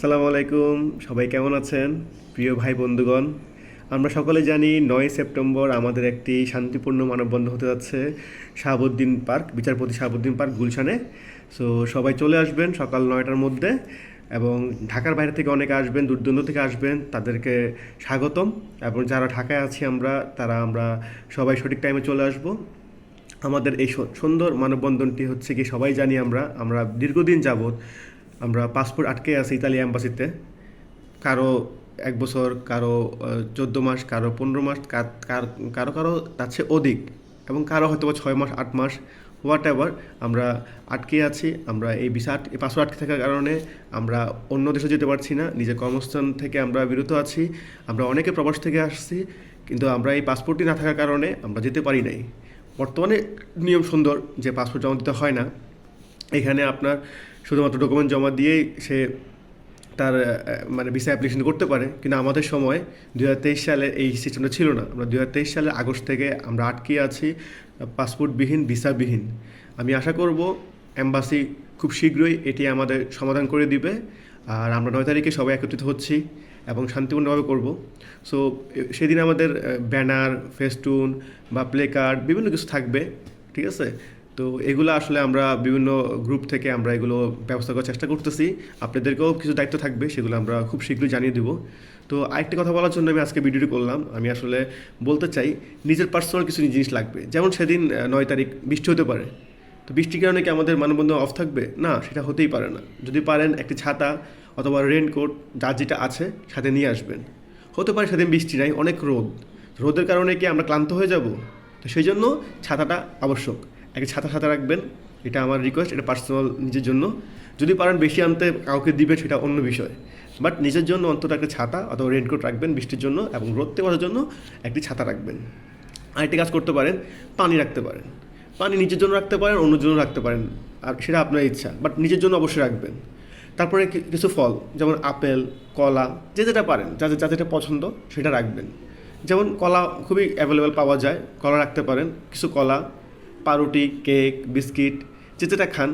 সালাম আলাইকুম, সবাই কেমন আছেন? প্রিয় ভাই বন্ধুগণ, আমরা সকলে জানি নয় সেপ্টেম্বর আমাদের একটি শান্তিপূর্ণ মানববন্ধন হতে যাচ্ছে, শাহাবুদ্দিন পার্ক, বিচারপতি শাহাবুদ্দিন পার্ক, গুলশানে। সো সবাই চলে আসবেন সকাল নয়টার মধ্যে এবং ঢাকার বাইরে থেকে অনেকে আসবেন দূর থেকে আসবেন, তাদেরকে স্বাগতম। এবং যারা ঢাকায় আছি আমরা, তারা আমরা সবাই সঠিক টাইমে চলে আসব। আমাদের এই সুন্দর মানববন্ধনটি হচ্ছে কি সবাই জানি আমরা আমরা দীর্ঘদিন যাবৎ আমরা পাসপোর্ট আটকে আছি ইতালি অ্যাম্বাসিতে কারও এক বছর, কারও চোদ্দ মাস, কারও পনেরো মাস, কার- কারও তার চেয়ে অধিক এবং কারও হয়তো ছয় মাস, আট মাস হোয়াট এভার আমরা আটকে আছি, আমরা এই ভিসা এই পাসপোর্ট আটকে থাকার কারণে আমরা অন্য দেশে যেতে পারছি না, নিজের কর্মস্থান থেকে আমরা বিরত আছি, আমরা অনেকে প্রবাস থেকে আসছি, কিন্তু আমরা এই পাসপোর্টটি না থাকার কারণে আমরা যেতে পারি নাই। বর্তমানে নিয়ম সুন্দর যে পাসপোর্ট জমা দিতে হয় না। এখানে আপনার শুধুমাত্র ডকুমেন্ট জমা দিয়েই সে তার মানে ভিসা অ্যাপ্লিকেশন করতে পারে। কিন্তু আমাদের সময় দু হাজার তেইশ সালে এই সিস্টেমটা ছিল না। আমরা দু সালে আগস্ট থেকে আমরা আটকে আছি পাসপোর্টবিহীন ভিসাবিহীন আমি আশা করব অ্যাম্বাসি খুব শীঘ্রই এটি আমাদের সমাধান করে দিবে। আর আমরা নয় তারিখে সবাই একত্রিত হচ্ছি এবং শান্তিপূর্ণভাবে করব। সো সেদিন আমাদের ব্যানার ফেস্টুন বা প্লে কার্ড বিভিন্ন কিছু থাকবে। ঠিক আছে? তো এগুলো আসলে আমরা বিভিন্ন গ্রুপ থেকে আমরা এগুলো ব্যবস্থা করার চেষ্টা করতেছি। আপনাদেরকেও কিছু দায়িত্ব থাকবে, সেগুলো আমরা খুব শীঘ্রই জানিয়ে দেবো। তো আরেকটা কথা বলার জন্য আমি আজকে ভিডিওটি করলাম। আমি আসলে বলতে চাই, নিজের পার্সোনাল কিছু জিনিস লাগবে। যেমন সেদিন নয় তারিখ বৃষ্টি হতে পারে। তো বৃষ্টির কারণে কি আমাদের মানববন্ধন অফ থাকবে? না, সেটা হতেই পারে না। যদি পারেন, একটি ছাতা অথবা রেনকোট যা যেটা আছে, সাথে নিয়ে আসবেন। হতে পারে সেদিন বৃষ্টি নাই, অনেক রোদ। রোদের কারণে কি আমরা ক্লান্ত হয়ে যাব? তো সেই জন্য ছাতাটা আবশ্যক। একটা ছাতা ছাতা রাখবেন, এটা আমার রিকোয়েস্ট এটা পার্সোনাল নিজের জন্য। যদি পারেন বেশি আনতে, কাউকে দিবেন, সেটা অন্য বিষয়। বাট নিজের জন্য অন্তত একটা ছাতা অথবা রেনকোট রাখবেন বৃষ্টির জন্য এবং রোদতে বসার জন্য একটি ছাতা রাখবেন। আরেকটি কাজ করতে পারেন, পানি রাখতে পারেন। পানি নিজের জন্য রাখতে পারেন, অন্যের জন্য রাখতে পারেন। আর সেটা আপনার ইচ্ছা বাট নিজের জন্য অবশ্যই রাখবেন। তারপরে কিছু ফল, যেমন আপেল, কলা, যে যেটা পারেন, যা যা যেটা পছন্দ, সেটা রাখবেন। যেমন কলা খুবই অ্যাভেলেবেল পাওয়া যায়, কলা রাখতে পারেন, কিছু কলা পাউরুটি, কেক, বিস্কিট যে যেটা খান।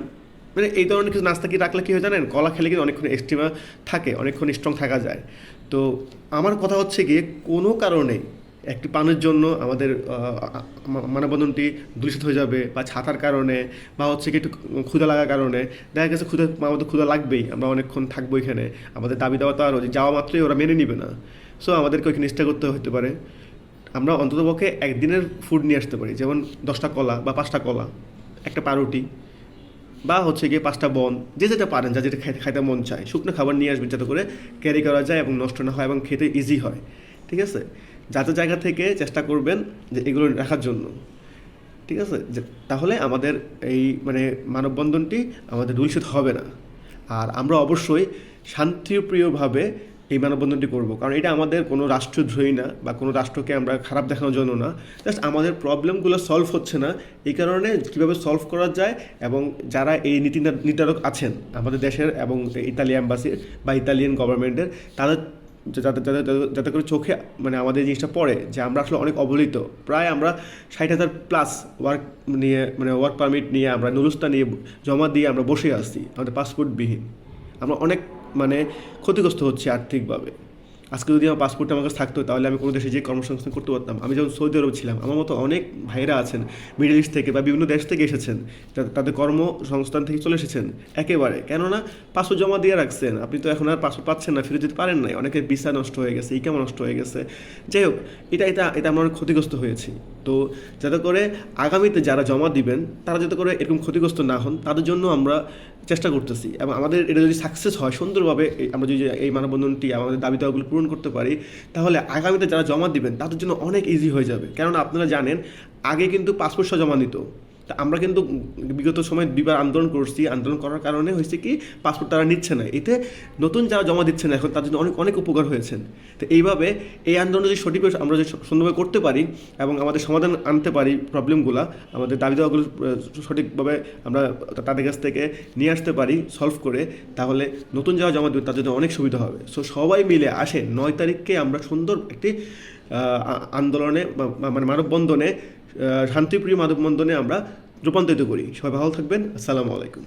মানে এই ধরনের কিছু নাস্তা কি রাখলে কী হয় জানেন? কলা খেলে কিন্তু অনেকক্ষণ এক্সট্রিমা থাকে, অনেকক্ষণ স্ট্রং থাকা যায়। তো আমার কথা হচ্ছে গিয়ে কোনো কারণে একটি পানের জন্য আমাদের মানববন্ধনটি দূষিত হয়ে যাবে বা ছাতার কারণে বা হচ্ছে কি একটু ক্ষুধা লাগার কারণে, দেখা গেছে ক্ষুধা, আমাদের ক্ষুধা লাগবেই, আমরা অনেকক্ষণ থাকব এখানে। আমাদের দাবি দেওয়া তো আর যাওয়া মাত্রই ওরা মেনে নিবে না। সো আমাদেরকে ওইখানে চেষ্টা করতে হতে পারে। আমরা অন্ততপক্ষে একদিনের ফুড নিয়ে আসতে পারি। যেমন দশটা কলা বা পাঁচটা কলা, একটা পাউরুটি বা হচ্ছে গিয়ে পাঁচটা বন, যে যেটা পারেন, যা যেটা খাইতে খাইতে মন চায়। শুকনো খাবার নিয়ে আসবেন যাতে করে ক্যারি করা যায় এবং নষ্ট না হয় এবং খেতে ইজি হয়। ঠিক আছে? যাতে জায়গা থেকে চেষ্টা করবেন যে এগুলো রাখার জন্য। ঠিক আছে? যে তাহলে আমাদের এই মানে মানববন্ধনটি আমাদের দূষিত হবে না। আর আমরা অবশ্যই শান্তিপ্রিয়ভাবে এই মানববন্ধনটি করব। কারণ এটা আমাদের কোনো রাষ্ট্রদ্রোহী না বা কোনো রাষ্ট্রকে আমরা খারাপ দেখানোর জন্য না। জাস্ট আমাদের প্রবলেমগুলো সলভ হচ্ছে না। এই কারণে কীভাবে সলভ করা যায় এবং যারা এই নীতি নির- নির্ধারক আছেন আমাদের দেশের এবং ইতালি অ্যাম্বাসির বা ইতালিয়ান গভর্নমেন্টের তাদের যাতে যাতে, যাতে- করে চোখে মানে আমাদের জিনিসটা পড়ে যে আমরা আসলে অনেক অবহেলিত। প্রায় আমরা ষাট হাজার প্লাস ওয়ার্ক নিয়ে মানে ওয়ার্ক পারমিট নিয়ে আমরা নুরুস্তা নিয়ে জমা দিয়ে আমরা বসে আসছি আমাদের পাসপোর্টবিহীন আমরা অনেক মানে ক্ষতিগ্রস্ত হচ্ছে আর্থিকভাবে। আজকে যদি আমার পাসপোর্ট আমার কাছে থাকতো, তাহলে আমি কোনো দেশে যে কর্মসংস্থান করতে পারতাম। আমি যখন সৌদি আরব ছিলাম, আমার মতো অনেক ভাইরা আছেন মিডল ইস্ট থেকে বা বিভিন্ন দেশ থেকে এসেছেন তাদের কর্মসংস্থান থেকে চলে এসেছেন একেবারে। কেননা পাসপোর্ট জমা দিয়ে রাখছেন, আপনি তো এখন আর পাসপোর্ট পাচ্ছেন না ফিরে যেতে পারেন নাই। অনেকের ভিসা নষ্ট হয়ে গেছে ইকামা নষ্ট হয়ে গেছে। যাই হোক, এটা এটা এটা আমরা অনেক ক্ষতিগ্রস্ত হয়েছি। তো যাতে করে আগামীতে যারা জমা দিবেন, তারা যাতে করে এরকম ক্ষতিগ্রস্ত না হন, তাদের জন্য আমরা চেষ্টা করতেছি। এবং আমাদের এটা যদি সাকসেস হয় সুন্দরভাবে আমরা যদি এই মানববন্ধনটি আমাদের দাবি দাওয়াগুলো পূরণ করতে পারি, তাহলে আগামীতে যারা জমা দিবেন, তাদের জন্য অনেক ইজি হয়ে যাবে। কেননা আপনারা জানেন, আগে কিন্তু পাসপোর্ট জমা নিত তা আমরা কিন্তু বিগত সময় দুইবার আন্দোলন করছি। আন্দোলন করার কারণে হয়েছে কি পাসপোর্ট তারা নিচ্ছে না। এতে নতুন যারা জমা দিচ্ছে না, এখন তাদের জন্য অনেক অনেক উপকার হয়েছেন তো এইভাবে এই আন্দোলন যদি সঠিকভাবে আমরা যদি সুন্দরভাবে করতে পারি এবং আমাদের সমাধান আনতে পারি প্রবলেমগুলো আমাদের দাবি দাওয়াগুলো সঠিকভাবে আমরা তাদের কাছ থেকে নিয়ে আসতে পারি সলভ করে, তাহলে নতুন যারা জমা দেবে তাদের জন্য অনেক সুবিধা হবে। সো সবাই মিলে আসেন নয় তারিখকে আমরা সুন্দর একটি আন্দোলনে মানে মানববন্ধনে শান্তিপ্রিয় মানববন্ধনে আমরা রূপান্তরিত করি। সবাই ভালো থাকবেন। আসসালামু আলাইকুম।